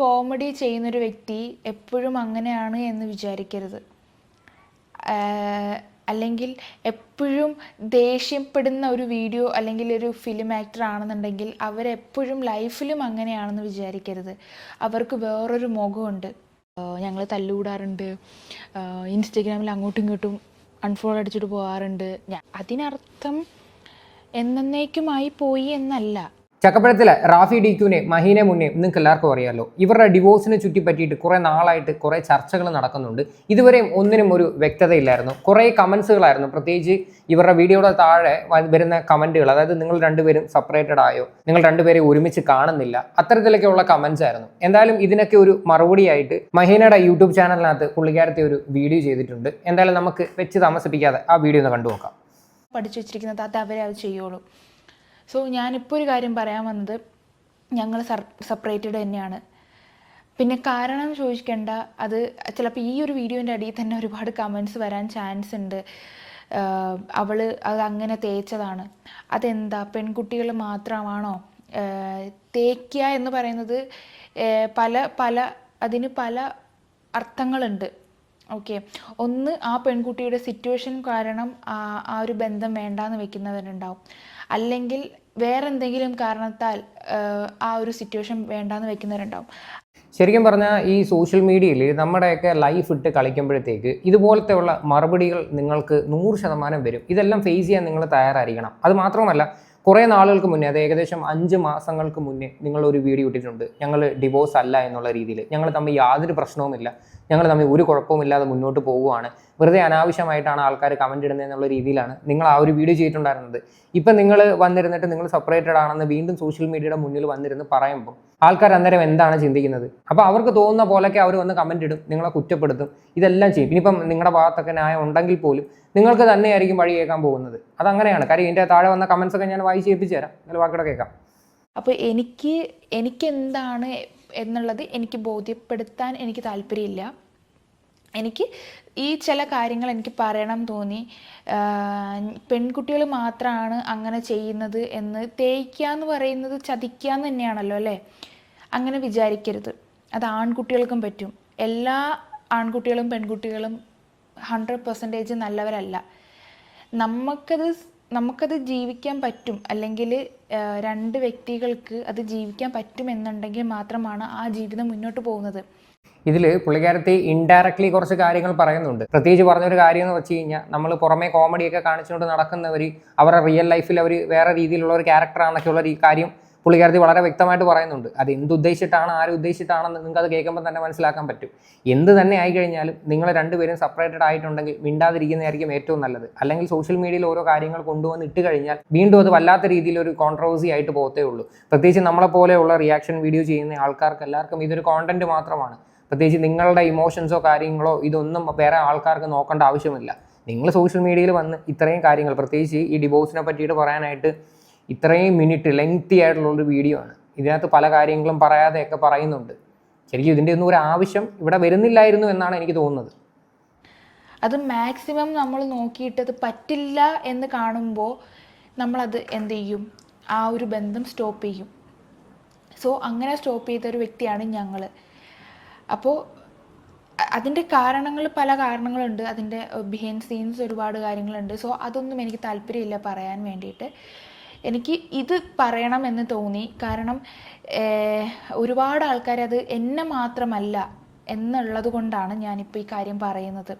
Comedy ചെയ്യുന്നൊരു വ്യക്തി എപ്പോഴും അങ്ങനെയാണ് എന്ന് വിചാരിക്കരുത്. അല്ലെങ്കിൽ എപ്പോഴും ദേഷ്യപ്പെടുന്ന ഒരു വീഡിയോ അല്ലെങ്കിൽ ഒരു ഫിലിം ആക്ടർ ആണെന്നുണ്ടെങ്കിൽ അവരെപ്പോഴും ലൈഫിലും അങ്ങനെയാണെന്ന് വിചാരിക്കരുത്. അവർക്ക് വേറൊരു മുഖമുണ്ട് ഞങ്ങൾ തല്ലുകൂടാറുണ്ട്. ഇൻസ്റ്റഗ്രാമിൽ അങ്ങോട്ടും ഇങ്ങോട്ടും അൺഫോളോ അടിച്ചിട്ട് പോകാറുണ്ട്. അതിനർത്ഥം എന്നേക്കുമായി പോയി എന്നല്ല. ചക്കപ്പഴത്തിലെ റാഫി ഡി ക്യൂനെ മഹീനെ മുന്നേ നിങ്ങൾക്ക് എല്ലാവർക്കും അറിയാമല്ലോ ഇവരുടെ ഡിവോഴ്സിനെ ചുറ്റിപ്പറ്റിയിട്ട് കുറേ നാളായിട്ട് കുറേ ചർച്ചകൾ നടക്കുന്നുണ്ട്. ഇതുവരെയും ഒന്നിനും ഒരു വ്യക്തതയില്ലായിരുന്നു. കുറേ കമൻസുകളായിരുന്നു പ്രത്യേകിച്ച് ഇവരുടെ വീഡിയോയുടെ താഴെ വരുന്ന കമന്റുകൾ അതായത് നിങ്ങൾ രണ്ടുപേരും സെപ്പറേറ്റഡ് ആയോ നിങ്ങൾ രണ്ടുപേരെ ഒരുമിച്ച് കാണുന്നില്ല അത്തരത്തിലൊക്കെയുള്ള കമൻസ് ആയിരുന്നു. എന്തായാലും ഇതിനൊക്കെ ഒരു മറുപടിയായിട്ട് മഹീനയുടെ യൂട്യൂബ് ചാനലിനകത്ത് പുള്ളിക്കാരത്തെ ഒരു വീഡിയോ ചെയ്തിട്ടുണ്ട്. എന്തായാലും നമുക്ക് വെച്ച് താമസിപ്പിക്കാതെ ആ വീഡിയോ ഒന്ന് കണ്ടുനോക്കാം. പഠിച്ചു വെച്ചിരിക്കുന്നത് അത് അവരെ അത് ചെയ്യുള്ളൂ. സോ ഞാനിപ്പോൾ ഒരു കാര്യം പറയാൻ വന്നത് ഞങ്ങൾ സെപ്പറേറ്റഡ് തന്നെയാണ്. പിന്നെ കാരണം ചോദിക്കേണ്ട അത് ചിലപ്പോൾ ഈ ഒരു വീഡിയോന്റെ അടിയിൽ തന്നെ ഒരുപാട് കമൻസ് വരാൻ ചാൻസ് ഉണ്ട്. അവൾ അത് അങ്ങനെ തേച്ചതാണ്. അതെന്താ? പെൺകുട്ടികൾ മാത്രമാണോ? തേക്കുക എന്ന് പറയുന്നത് പല പല അതിന് പല അർത്ഥങ്ങളുണ്ട്. ഓക്കെ ഒന്ന് ആ പെൺകുട്ടിയുടെ സിറ്റുവേഷൻ കാരണം ആ ഒരു ബന്ധം വേണ്ടാന്ന് വെക്കുന്നവരുണ്ടാവും. അല്ലെങ്കിൽ വേറെ എന്തെങ്കിലും കാരണത്താൽ ആ ഒരു സിറ്റുവേഷൻ വേണ്ടാന്ന് വെക്കുന്നവരുണ്ടാവും. ശരിക്കും പറഞ്ഞാൽ ഈ സോഷ്യൽ മീഡിയയിൽ നമ്മുടെയൊക്കെ ലൈഫ് ഇട്ട് കളിക്കുമ്പോഴത്തേക്ക് ഇതുപോലത്തെയുള്ള മറുപടികൾ നിങ്ങൾക്ക് നൂറ് ശതമാനം വരും. ഇതെല്ലാം ഫേസ് ചെയ്യാൻ നിങ്ങൾ തയ്യാറായിരിക്കണം. അത് മാത്രമല്ല കുറേ നാളുകൾക്ക് മുന്നേ അത് ഏകദേശം അഞ്ച് മാസങ്ങൾക്ക് മുന്നേ നിങ്ങൾ ഒരു വീഡിയോ ഇട്ടിട്ടുണ്ട്. ഞങ്ങൾ ഡിവോഴ്സ് അല്ല എന്നുള്ള രീതിയിൽ ഞങ്ങൾ തമ്മിൽ യാതൊരു പ്രശ്നവുമില്ല. ഞങ്ങൾ തമ്മിൽ ഒരു കുഴപ്പമില്ലാതെ മുന്നോട്ട് പോവുകയാണ്. വെറുതെ അനാവശ്യമായിട്ടാണ് ആൾക്കാർ കമന്റ് ഇടുന്നത് എന്നുള്ള രീതിയിലാണ് നിങ്ങൾ ആ ഒരു വീഡിയോ ചെയ്തിട്ടുണ്ടായിരുന്നത്. ഇപ്പം നിങ്ങൾ വന്നിരുന്നിട്ട് നിങ്ങൾ സെപ്പറേറ്റഡ് ആണെന്ന് വീണ്ടും സോഷ്യൽ മീഡിയയുടെ മുന്നിൽ വന്നിരുന്ന് പറയുമ്പോൾ ആൾക്കാർ അന്നേരം എന്താണ് ചിന്തിക്കുന്നത്? അപ്പോൾ അവർക്ക് തോന്നുന്ന പോലൊക്കെ അവർ വന്ന് കമന്റ് ഇടും നിങ്ങളെ കുറ്റപ്പെടുത്തും ഇതെല്ലാം ചെയ്യും. ഇനിയിപ്പം നിങ്ങളുടെ ഭാഗത്തൊക്കെ ന്യായം ഉണ്ടെങ്കിൽ പോലും നിങ്ങൾക്ക് തന്നെയായിരിക്കും വഴി കേൾക്കാൻ പോകുന്നത്. അതങ്ങനെയാണ്. കാര്യം ഇതിന്റെ താഴെ വന്ന കമൻസ് ഒക്കെ ഞാൻ വായിച്ച് ഏൽപ്പിച്ചു തരാം. നിങ്ങൾ വാക്കിടെ കേൾക്കാം. അപ്പോൾ എനിക്ക് എനിക്ക് എന്താണ് എന്നുള്ളത് എനിക്ക് ബോധ്യപ്പെടുത്താൻ എനിക്ക് താല്പര്യമില്ല. എനിക്ക് ഈ ചില കാര്യങ്ങൾ എനിക്ക് പറയണം തോന്നി. പെൺകുട്ടികൾ മാത്രമാണ് അങ്ങനെ ചെയ്യുന്നത് എന്ന് തേയ്ക്കുക എന്ന് പറയുന്നത് ചതിക്കുക എന്ന് തന്നെയാണല്ലോ അല്ലേ? അങ്ങനെ വിചാരിക്കരുത്. അത് ആൺകുട്ടികൾക്കും പറ്റും. എല്ലാ ആൺകുട്ടികളും പെൺകുട്ടികളും ഹൺഡ്രഡ് പെർസെന്റേജ് നല്ലവരല്ല. നമുക്കത് നമുക്കത് ജീവിക്കാൻ പറ്റും. അല്ലെങ്കിൽ രണ്ട് വ്യക്തികൾക്ക് അത് ജീവിക്കാൻ പറ്റുമെന്നുണ്ടെങ്കിൽ മാത്രമാണ് ആ ജീവിതം മുന്നോട്ട് പോകുന്നത്. ഇതിൽ പുള്ളിക്കാരത്തി ഇൻഡയറക്ട്ലി കുറച്ച് കാര്യങ്ങൾ പറയുന്നുണ്ട്. പ്രത്യേകിച്ച് പറഞ്ഞൊരു കാര്യം എന്ന് വെച്ച് കഴിഞ്ഞാൽ നമ്മൾ പുറമേ കോമഡിയൊക്കെ കാണിച്ചുകൊണ്ട് നടക്കുന്നവർ അവരുടെ റിയൽ ലൈഫിൽ അവർ വേറെ രീതിയിലുള്ള ഒരു ക്യാരക്ടറാണെന്നൊക്കെയുള്ള ഒരു കാര്യം പുള്ളിക്കാരത്തി വളരെ വ്യക്തമായിട്ട് പറയുന്നുണ്ട്. അത് എന്തുദ്ദേശിച്ചിട്ടാണ് ആരും ഉദ്ദേശിച്ചിട്ടാണെന്ന് നിങ്ങൾക്ക് അത് കേൾക്കുമ്പോൾ തന്നെ മനസ്സിലാക്കാൻ പറ്റും. എന്ത് തന്നെ ആയിക്കഴിഞ്ഞാലും നിങ്ങൾ രണ്ടുപേരും സെപ്പറേറ്റഡ് ആയിട്ടുണ്ടെങ്കിൽ മിണ്ടാതിരിക്കുന്നതായിരിക്കും ഏറ്റവും നല്ലത്. അല്ലെങ്കിൽ സോഷ്യൽ മീഡിയയിൽ ഓരോ കാര്യങ്ങൾ കൊണ്ടുവന്ന് ഇട്ട് കഴിഞ്ഞാൽ വീണ്ടും അത് വല്ലാത്ത രീതിയിൽ ഒരു കോൺട്രവേഴ്സി ആയിട്ട് പോകത്തേ ഉള്ളൂ. പ്രത്യേകിച്ച് നമ്മളെ പോലെയുള്ള റിയാക്ഷൻ വീഡിയോ ചെയ്യുന്ന ആൾക്കാർക്ക് എല്ലാവർക്കും ഇതൊരു കോണ്ടന്റ് മാത്രമാണ്. പ്രത്യേകിച്ച് നിങ്ങളുടെ ഇമോഷൻസോ കാര്യങ്ങളോ ഇതൊന്നും വേറെ ആൾക്കാർക്ക് നോക്കേണ്ട ആവശ്യമില്ല. നിങ്ങൾ സോഷ്യൽ മീഡിയയിൽ വന്ന് ഇത്രയും കാര്യങ്ങൾ പ്രത്യേകിച്ച് ഈ ഡിവോഴ്സിനെ പറ്റിയിട്ട് പറയാനായിട്ട് ഇത്രയും മിനിറ്റ് ലെങ്തി ആയിട്ടുള്ള ഒരു വീഡിയോ ആണ്. ഇതിനകത്ത് പല കാര്യങ്ങളും പറയാതെയൊക്കെ പറയുന്നുണ്ട്. ശരിക്കും ഇതിന്റെ ഒന്നും ഒരു ആവശ്യം ഇവിടെ വരുന്നില്ലായിരുന്നു എന്നാണ് എനിക്ക് തോന്നുന്നത്. അത് മാക്സിമം നമ്മൾ നോക്കിയിട്ട് അത് പറ്റില്ല എന്ന് കാണുമ്പോൾ നമ്മളത് എന്ത് ചെയ്യും? ആ ഒരു ബന്ധം സ്റ്റോപ്പ് ചെയ്യും. സോ അങ്ങനെ സ്റ്റോപ്പ് ചെയ്ത ഒരു വ്യക്തിയാണ് ഞങ്ങൾ അപ്പോൾ അതിന്റെ കാരണങ്ങൾ പല കാരണങ്ങളുണ്ട്. അതിന്റെ ബിഹൈൻഡ് സീൻസ് ഒരുപാട് കാര്യങ്ങളുണ്ട്. സോ അതൊന്നും എനിക്ക് താല്പര്യമില്ല പറയാൻ വേണ്ടിയിട്ട്. എനിക്ക് ഇത് പറയണമെന്ന് തോന്നി. കാരണം ഒരുപാട് ആൾക്കാർ അത് എന്നെ മാത്രമല്ല എന്നുള്ളത് കൊണ്ടാണ് ഞാനിപ്പോൾ ഈ കാര്യം പറയുന്നത്.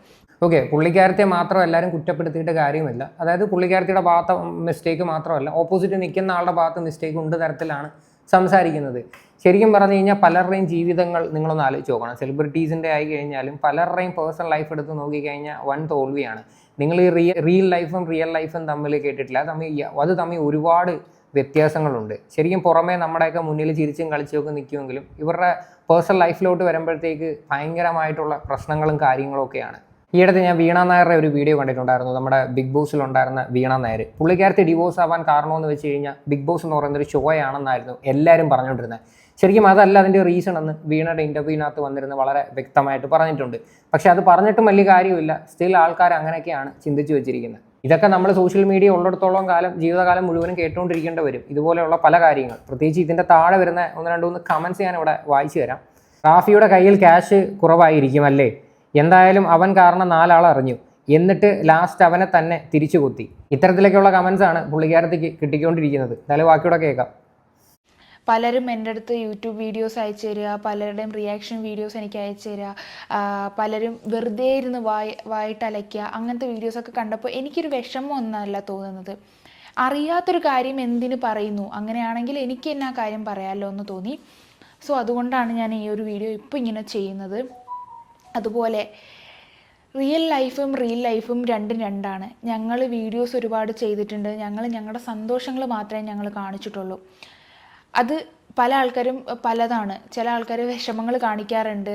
ഓക്കെ പുള്ളിക്കാരത്തെ മാത്രം എല്ലാവരും കുറ്റപ്പെടുത്തിയിട്ട് കാര്യമില്ല. അതായത് പുള്ളിക്കാരത്തിയുടെ ഭാഗത്ത് മിസ്റ്റേക്ക് മാത്രമല്ല. ഓപ്പോസിറ്റ് നിൽക്കുന്ന ആളുടെ ഭാഗത്ത് മിസ്റ്റേക്ക് ഉണ്ട് തരത്തിലാണ് സംസാരിക്കുന്നത്. ശരിക്കും പറഞ്ഞു കഴിഞ്ഞാൽ പലരുടെയും ജീവിതങ്ങൾ നിങ്ങളൊന്ന് ആലോചിച്ച് നോക്കണം. സെലിബ്രിറ്റീസിന്റെ ആയി കഴിഞ്ഞാലും പലരുടെയും പേഴ്സണൽ ലൈഫ് എടുത്ത് നോക്കിക്കഴിഞ്ഞാൽ വൺ തോൽവിയാണ്. നിങ്ങൾ ഈ റിയൽ റിയൽ ലൈഫും റിയൽ ലൈഫും തമ്മിൽ കേട്ടിട്ടില്ല. തമ്മിൽ അത് തമ്മിൽ ഒരുപാട് വ്യത്യാസങ്ങളുണ്ട്. ശരിക്കും പുറമേ നമ്മുടെയൊക്കെ മുന്നിൽ ചിരിച്ചും കളിച്ചുമൊക്കെ നിൽക്കുമെങ്കിലും ഇവരുടെ പേഴ്സണൽ ലൈഫിലോട്ട് വരുമ്പോഴത്തേക്ക് ഭയങ്കരമായിട്ടുള്ള പ്രശ്നങ്ങളും കാര്യങ്ങളും ഒക്കെയാണ്. ഈയിടത്ത് ഞാൻ വീണ നായരുടെ ഒരു വീഡിയോ കണ്ടിട്ടുണ്ടായിരുന്നു. നമ്മുടെ ബിഗ് ബോസിൽ ഉണ്ടായിരുന്ന വീണ നായർ പുള്ളിക്കാരത്തെ ഡിവോഴ്സ് ആവാൻ കാരണമെന്ന് വെച്ച് കഴിഞ്ഞാൽ ബിഗ് ബോസ് എന്ന് പറയുന്ന ഒരു ഷോ ആണെന്നായിരുന്നു എല്ലാവരും പറഞ്ഞുകൊണ്ടിരുന്നത് ശരിക്കും അതല്ല അതിന്റെ റീസൺ എന്ന് വീണയുടെ ഇന്റർവ്യൂവിനകത്ത് വന്നിരുന്ന് വളരെ വ്യക്തമായിട്ട് പറഞ്ഞിട്ടുണ്ട്. പക്ഷെ അത് പറഞ്ഞിട്ടും വലിയ കാര്യമില്ല സ്റ്റിൽ ആൾക്കാർ അങ്ങനെയൊക്കെയാണ് ചിന്തിച്ചു വെച്ചിരിക്കുന്നത് ഇതൊക്കെ നമ്മൾ സോഷ്യൽ മീഡിയ ഉള്ളിടത്തോളം കാലം ജീവിതകാലം മുഴുവനും കേട്ടുകൊണ്ടിരിക്കേണ്ടി വരും. ഇതുപോലെയുള്ള പല കാര്യങ്ങൾ. പ്രത്യേകിച്ച് ഇതിന്റെ താഴെ വരുന്ന ഒന്ന് രണ്ട് മൂന്ന് കമൻസ് ഞാൻ ഇവിടെ വായിച്ചു തരാം. റാഫിയുടെ കയ്യിൽ ക്യാഷ് കുറവായിരിക്കും അല്ലേ? എന്തായാലും അവൻ കാരണം നാലാൾ അറിഞ്ഞു. എന്നിട്ട് ലാസ്റ്റ് അവനെ തന്നെ തിരിച്ചു കുത്തി. ഇത്തരത്തിലേക്കുള്ള കമൻസ് ആണ് പുള്ളിക്കാരത്തേക്ക് കിട്ടിക്കൊണ്ടിരിക്കുന്നത്. എന്തായാലും ബാക്കിയോടെ കേൾക്കാം. പലരും എന്റെ അടുത്ത് യൂട്യൂബ് വീഡിയോസ് അയച്ചു തരിക പലരുടെയും റിയാക്ഷൻ വീഡിയോസ് എനിക്ക് അയച്ചു തരിക പലരും വെറുതെ ഇരുന്ന് വായി വായിട്ട് അലയ്ക്കുക അങ്ങനത്തെ വീഡിയോസൊക്കെ കണ്ടപ്പോൾ എനിക്കൊരു വിഷമം ഒന്നല്ല തോന്നുന്നത്. അറിയാത്തൊരു കാര്യം എന്തിന് പറയുന്നു? അങ്ങനെയാണെങ്കിൽ എനിക്ക് എന്നാ കാര്യം പറയാമല്ലോ എന്ന് തോന്നി. സോ അതുകൊണ്ടാണ് ഞാൻ ഈ ഒരു വീഡിയോ ഇപ്പോൾ ഇങ്ങനെ ചെയ്യുന്നത്. അതുപോലെ റിയൽ ലൈഫും റിയൽ ലൈഫും രണ്ടും രണ്ടാണ്. ഞങ്ങൾ വീഡിയോസ് ഒരുപാട് ചെയ്തിട്ടുണ്ട്. ഞങ്ങൾ ഞങ്ങളുടെ സന്തോഷങ്ങൾ മാത്രമേ ഞങ്ങൾ കാണിച്ചിട്ടുള്ളൂ. അത് പല ആൾക്കാരും പലതാണ്. ചില ആൾക്കാർ വിഷമങ്ങൾ കാണിക്കാറുണ്ട്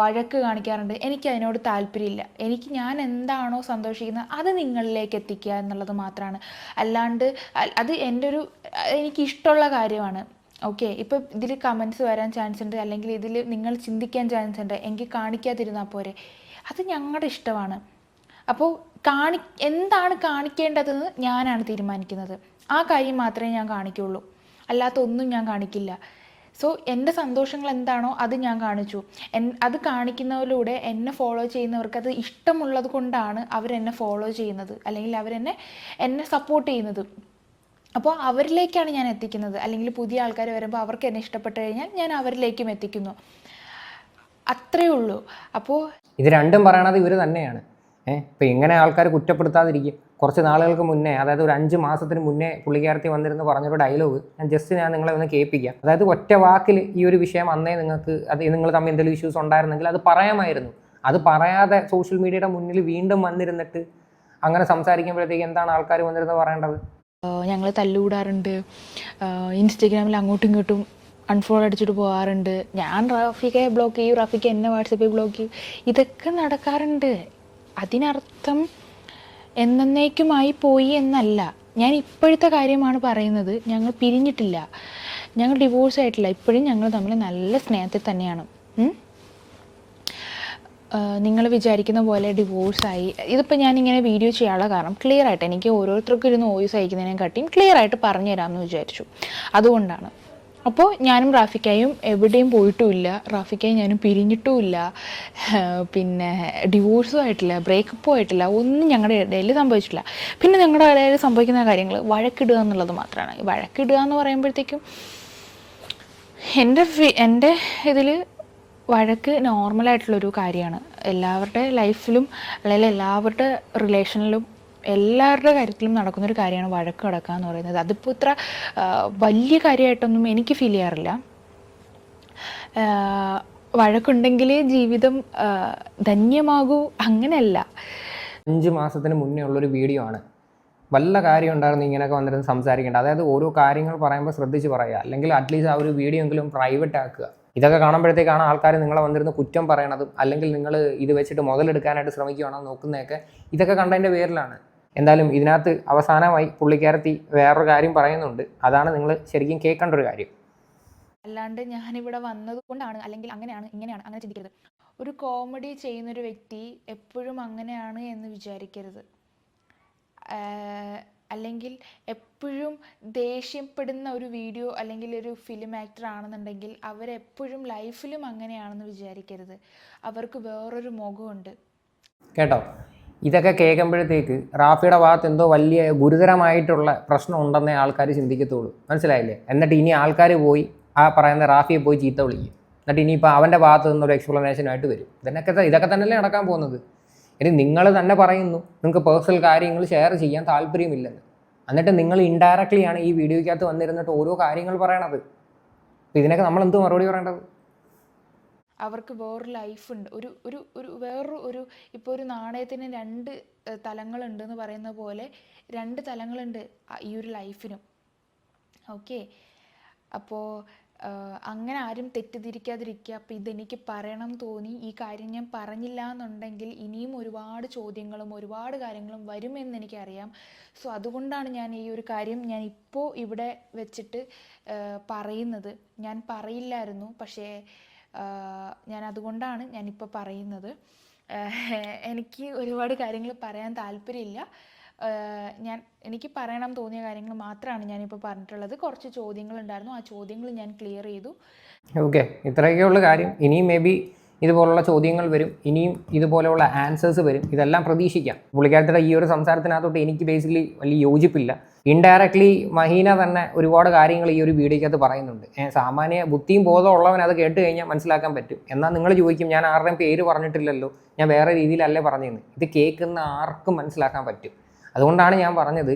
വഴക്ക് കാണിക്കാറുണ്ട്. എനിക്ക് അതിനോട് താല്പര്യമില്ല. എനിക്ക് ഞാൻ എന്താണോ സന്തോഷിക്കുന്നത് അത് നിങ്ങളിലേക്ക് എത്തിക്കുക എന്നുള്ളത് മാത്രമാണ് അല്ലാണ്ട് അത് എന്റെ ഒരു എനിക്കിഷ്ടമുള്ള കാര്യമാണ്. ഓക്കെ ഇപ്പോൾ ഇതിൽ കമൻസ് വരാൻ ചാൻസ് ഉണ്ട് അല്ലെങ്കിൽ ഇതിൽ നിങ്ങൾ ചിന്തിക്കാൻ ചാൻസ് ഉണ്ട് എങ്കിൽ കാണിക്കാതിരുന്നാൽ പോരെ. അത് ഞങ്ങളുടെ ഇഷ്ടമാണ്. അപ്പോൾ കാണി എന്താണ് കാണിക്കേണ്ടതെന്ന് ഞാനാണ് തീരുമാനിക്കുന്നത്. ആ കാര്യം മാത്രമേ ഞാൻ കാണിക്കുള്ളൂ. അല്ലാത്ത ഒന്നും ഞാൻ കാണിക്കില്ല. സോ എന്റെ സന്തോഷങ്ങൾ എന്താണോ അത് ഞാൻ കാണിച്ചു. എൻ അത് കാണിക്കുന്നതിലൂടെ എന്നെ ഫോളോ ചെയ്യുന്നവർക്ക് അത് ഇഷ്ടമുള്ളത് കൊണ്ടാണ് അവരെന്നെ ഫോളോ ചെയ്യുന്നത്. അല്ലെങ്കിൽ അവരെന്നെ എന്നെ സപ്പോർട്ട് ചെയ്യുന്നത്. അപ്പോൾ അവരിലേക്കാണ് ഞാൻ എത്തിക്കുന്നത്. അല്ലെങ്കിൽ പുതിയ ആൾക്കാർ വരുമ്പോൾ അവർക്ക് എന്നെ ഇഷ്ടപ്പെട്ട് കഴിഞ്ഞാൽ ഞാൻ അവരിലേക്കും എത്തിക്കുന്നു. അത്രയേ ഉള്ളൂ. അപ്പോൾ ഇത് രണ്ടും പറയണത് ഇവർ തന്നെയാണ്. ഏഹ് ഇപ്പം ഇങ്ങനെ ആൾക്കാർ കുറ്റപ്പെടുത്താതിരിക്കും. കുറച്ച് നാളുകൾക്ക് മുന്നേ അതായത് ഒരു അഞ്ച് മാസത്തിന് മുന്നേ പുള്ളിക്കാരത്തി വന്നിരുന്ന് പറഞ്ഞൊരു ഡയലോഗ്. ഞാൻ ജസ്റ്റ് ഞാൻ നിങ്ങളെ ഒന്ന് കേൾപ്പിക്കാം. അതായത് ഒറ്റ വാക്കിൽ ഈ ഒരു വിഷയം അന്നേ നിങ്ങൾക്ക് അത് നിങ്ങൾ തമ്മിൽ എന്തെങ്കിലും ഇഷ്യൂസ് ഉണ്ടായിരുന്നെങ്കിൽ അത് പറയാമായിരുന്നു. അത് പറയാതെ സോഷ്യൽ മീഡിയയുടെ മുന്നിൽ വീണ്ടും വന്നിരുന്നിട്ട് അങ്ങനെ സംസാരിക്കുമ്പോഴത്തേക്ക് എന്താണ് ആൾക്കാർ വന്നിരുന്നത് പറയേണ്ടത്? ഞങ്ങൾ തല്ലുകൂടാറുണ്ട്. ഇൻസ്റ്റഗ്രാമിൽ അങ്ങോട്ടും ഇങ്ങോട്ടും അൺഫോളോ അടിച്ചിട്ട് പോകാറുണ്ട്. ഞാൻ റാഫിക്കെ ബ്ലോക്ക് ചെയ്യും റാഫിക്ക് എന്നെ വാട്സപ്പിൽ ബ്ലോക്ക് ചെയ്യും. ഇതൊക്കെ നടക്കാറുണ്ട്. അതിനർത്ഥം എന്നേക്കുമായി പോയി എന്നല്ല. ഞാൻ ഇപ്പോഴത്തെ കാര്യമാണ് പറയുന്നത്. ഞങ്ങൾ പിരിഞ്ഞിട്ടില്ല. ഞങ്ങൾ ഡിവോഴ്സ് ആയിട്ടില്ല. ഇപ്പോഴും ഞങ്ങൾ തമ്മിൽ നല്ല സ്നേഹത്തിൽ തന്നെയാണ്? നിങ്ങൾ വിചാരിക്കുന്ന പോലെ ഡിവോഴ്സായി. ഇതിപ്പോൾ ഇങ്ങനെ വീഡിയോ ചെയ്യാനുള്ള കാരണം ക്ലിയർ ആയിട്ട് എനിക്ക് ഓരോരുത്തർക്കും ഇരുന്ന് വോയിസ് അയക്കുന്നതിനെക്കാട്ടിയും ക്ലിയർ ആയിട്ട് പറഞ്ഞു തരാമെന്ന് വിചാരിച്ചു. അതുകൊണ്ടാണ്. അപ്പോൾ ഞാനും റാഫിക്കായും എവിടെയും പോയിട്ടുമില്ല. റാഫിക്കായും ഞാനും പിരിഞ്ഞിട്ടുമില്ല. പിന്നെ ഡിവോഴ്സും ആയിട്ടില്ല ബ്രേക്കപ്പും ആയിട്ടില്ല ഒന്നും ഞങ്ങളുടെ ഇടയിൽ സംഭവിച്ചിട്ടില്ല. പിന്നെ ഞങ്ങളുടെ ഇടയിൽ സംഭവിക്കുന്ന കാര്യങ്ങൾ വഴക്കിടുക എന്നുള്ളത് മാത്രമാണ്. വഴക്കിടുക എന്ന് പറയുമ്പോഴത്തേക്കും എന്റെ എന്റെ ഇതിൽ വഴക്ക് നോർമലായിട്ടുള്ളൊരു കാര്യമാണ്. എല്ലാവരുടെ ലൈഫിലും അല്ലെങ്കിൽ എല്ലാവരുടെ റിലേഷനിലും എല്ലാവരുടെ കാര്യത്തിലും നടക്കുന്നൊരു കാര്യമാണ് വഴക്ക് കിടക്കുക എന്ന് പറയുന്നത്. അതിപ്പോൾ ഇത്ര വലിയ കാര്യമായിട്ടൊന്നും എനിക്ക് ഫീൽ ചെയ്യാറില്ല. വഴക്കുണ്ടെങ്കിലേ ജീവിതം ധന്യമാകൂ അങ്ങനെയല്ല. അഞ്ച് മാസത്തിന് മുന്നേ ഉള്ളൊരു വീഡിയോ ആണ്. വല്ല കാര്യം ഉണ്ടായിരുന്നു ഇങ്ങനെയൊക്കെ വന്നിരുന്ന് സംസാരിക്കേണ്ട. അതായത് ഓരോ കാര്യങ്ങൾ പറയുമ്പോൾ ശ്രദ്ധിച്ച് പറയുക. അല്ലെങ്കിൽ അറ്റ്ലീസ്റ്റ് ആ ഒരു വീഡിയോ എങ്കിലും പ്രൈവറ്റ് ആക്കുക. ഇതൊക്കെ കാണുമ്പോഴത്തേക്കാണ് ആൾക്കാർ നിങ്ങളെ വന്നിരുന്ന് കുറ്റം പറയണതും അല്ലെങ്കിൽ നിങ്ങൾ ഇത് വെച്ചിട്ട് മുതലെടുക്കാനായിട്ട് ശ്രമിക്കുകയാണോ നോക്കുന്നതൊക്കെ ഇതൊക്കെ കണ്ടതിന്റെ പേരിലാണ്. എന്തായാലും ഇതിനകത്ത് അവസാനമായി പുള്ളിക്കാരത്തി വേറൊരു കാര്യം പറയുന്നുണ്ട്. അതാണ് നിങ്ങൾ ശരിക്കും കേൾക്കേണ്ട ഒരു കാര്യം. അല്ലാണ്ട് ഞാനിവിടെ വന്നത് കൊണ്ടാണ് അല്ലെങ്കിൽ അങ്ങനെയാണ് ഇങ്ങനെയാണ് അങ്ങനെ ചിന്തിക്കരുത്. ഒരു കോമഡി ചെയ്യുന്നൊരു വ്യക്തി എപ്പോഴും അങ്ങനെയാണ് എന്ന് വിചാരിക്കരുത്. അല്ലെങ്കിൽ എപ്പോഴും ദേഷ്യപ്പെടുന്ന ഒരു വീഡിയോ അല്ലെങ്കിൽ ഒരു ഫിലിം ആക്ടർ ആണെന്നുണ്ടെങ്കിൽ അവരെപ്പോഴും ലൈഫിലും അങ്ങനെയാണെന്ന് വിചാരിക്കരുത്. അവർക്ക് വേറൊരു മുഖമുണ്ട് കേട്ടോ? ഇതൊക്കെ കേൾക്കുമ്പോഴത്തേക്ക് റാഫിയുടെ ഭാഗത്ത് എന്തോ വലിയ ഗുരുതരമായിട്ടുള്ള പ്രശ്നം ഉണ്ടെന്നേ ആൾക്കാർ ചിന്തിക്കത്തുള്ളൂ. മനസ്സിലായില്ലേ? എന്നിട്ട് ഇനി ആൾക്കാർ പോയി ആ പറയുന്ന റാഫിയെ പോയി ചീത്ത വിളിക്കും. എന്നിട്ട് ഇനിയിപ്പോൾ അവന്റെ ഭാഗത്ത് നിന്നൊരു എക്സ്പ്ലനേഷനായിട്ട് വരും. ഇതിനൊക്കെ ഇതൊക്കെ തന്നെയല്ലേ നടക്കാൻ പോകുന്നത്? ഇനി നിങ്ങൾ തന്നെ പറയുന്നു. നിങ്ങൾക്ക് പേഴ്സണൽ കാര്യങ്ങൾ ഷെയർ ചെയ്യാൻ താല്പര്യമില്ലെന്ന്. എന്നിട്ട് നിങ്ങൾ ഇൻഡയറക്ട്ലിയാണ് ഈ വീഡിയോയ്ക്കകത്ത് വന്നിരുന്നിട്ട് ഓരോ കാര്യങ്ങൾ പറയണത്. ഇതിനൊക്കെ നമ്മൾ എന്ത് മറുപടി പറയേണ്ടത്? അവർക്ക് വേറൊരു ലൈഫുണ്ട് ഒരു ഒരു ഒരു വേറൊരു ഒരു ഇപ്പോൾ ഒരു നാണയത്തിന് രണ്ട് തലങ്ങളുണ്ട് എന്ന് പറയുന്ന പോലെ രണ്ട് തലങ്ങളുണ്ട് ഈ ഒരു ലൈഫിനും ഓക്കെ അപ്പോൾ അങ്ങനെ ആരും തെറ്റിദ്ധരിക്കാതിരിക്കുക. അപ്പോൾ ഇതെനിക്ക് പറയണം തോന്നി. ഈ കാര്യം ഞാൻ പറഞ്ഞില്ല എന്നുണ്ടെങ്കിൽ ഇനിയും ഒരുപാട് ചോദ്യങ്ങളും ഒരുപാട് കാര്യങ്ങളും വരുമെന്ന് എനിക്കറിയാം. സോ അതുകൊണ്ടാണ് ഞാൻ ഈ ഒരു കാര്യം ഞാൻ ഇപ്പോൾ ഇവിടെ വെച്ചിട്ട് പറയുന്നത്. ഞാൻ പറയില്ലായിരുന്നു. പക്ഷേ ഞാൻ അതുകൊണ്ടാണ് ഞാനിപ്പോൾ പറയുന്നത്. എനിക്ക് ഒരുപാട് കാര്യങ്ങൾ പറയാൻ താല്പര്യമില്ല. ഞാൻ എനിക്ക് പറയണം തോന്നിയ കാര്യങ്ങൾ മാത്രമാണ് ഞാനിപ്പോൾ പറഞ്ഞിട്ടുള്ളത്. കുറച്ച് ചോദ്യങ്ങൾ ഉണ്ടായിരുന്നു ആ ചോദ്യങ്ങൾ ഞാൻ ക്ലിയർ ചെയ്തു. ഓക്കെ ഇത്രയൊക്കെ ഉള്ള കാര്യം. ഇനിയും മേ ബി ഇതുപോലുള്ള ചോദ്യങ്ങൾ വരും. ഇനിയും ഇതുപോലെയുള്ള ആൻസേഴ്സ് വരും. ഇതെല്ലാം പ്രതീക്ഷിക്കാം. പുള്ളിക്കാരത്തിയുടെ ഈ ഒരു സംസാരത്തിനകത്തോട്ട് എനിക്ക് ബേസിക്കലി വലിയ യോജിപ്പില്ല. ഇൻഡയറക്ട്ലി മഹീന തന്നെ ഒരുപാട് കാര്യങ്ങൾ ഈ ഒരു വീഡിയോക്കകത്ത് പറയുന്നുണ്ട്. സാമാന്യ ബുദ്ധിയും ബോധമുള്ളവൻ അത് കേട്ട് കഴിഞ്ഞാൽ മനസ്സിലാക്കാൻ പറ്റും. എന്നാൽ നിങ്ങൾ ചോദിക്കും ഞാൻ ആരുടെയും പേര് പറഞ്ഞിട്ടില്ലല്ലോ. ഞാൻ വേറെ രീതിയിലല്ലേ പറഞ്ഞതെന്ന് ഇത് കേൾക്കുന്ന ആർക്കും മനസ്സിലാക്കാൻ പറ്റും. അതുകൊണ്ടാണ് ഞാൻ പറഞ്ഞത്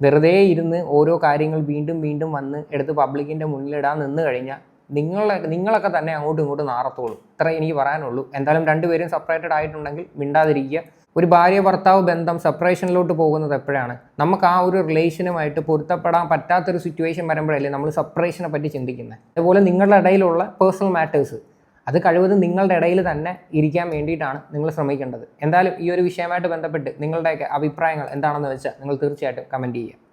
വെറുതെ ഇരുന്ന് ഓരോ കാര്യങ്ങൾ വീണ്ടും വീണ്ടും വന്ന് എടുത്ത് പബ്ലിക്കിന്റെ മുന്നിലിടാൻ നിന്ന് കഴിഞ്ഞാൽ നിങ്ങളെ നിങ്ങളൊക്കെ തന്നെ അങ്ങോട്ടും ഇങ്ങോട്ടും നാറത്തോളൂ. ഇത്ര എനിക്ക് പറയാനുള്ളൂ. എന്തായാലും രണ്ടുപേരും സെപ്പറേറ്റഡ് ആയിട്ടുണ്ടെങ്കിൽ മിണ്ടാതിരിക്കുക. ഒരു ഭാര്യ ഭർത്താവ് ബന്ധം സെപ്പറേഷനിലോട്ട് പോകുന്നത് എപ്പോഴാണ്? നമുക്ക് ആ ഒരു റിലേഷനുമായിട്ട് പൊരുത്തപ്പെടാൻ പറ്റാത്തൊരു സിറ്റുവേഷൻ വരുമ്പോഴല്ലേ നമ്മൾ സെപ്പറേഷനെ പറ്റി ചിന്തിക്കുന്നത് അതുപോലെ നിങ്ങളുടെ ഇടയിലുള്ള പേഴ്സണൽ മാറ്റേഴ്സ് അത് കഴിവതും നിങ്ങളുടെ ഇടയിൽ തന്നെ ഇരിക്കാൻ വേണ്ടിയിട്ടാണ് നിങ്ങൾ ശ്രമിക്കേണ്ടത്. എന്തായാലും ഈ ഒരു വിഷയമായിട്ട് ബന്ധപ്പെട്ട് നിങ്ങളുടെയൊക്കെ അഭിപ്രായങ്ങൾ എന്താണെന്ന് വെച്ചാൽ നിങ്ങൾ തീർച്ചയായിട്ടും കമന്റ് ചെയ്യുക.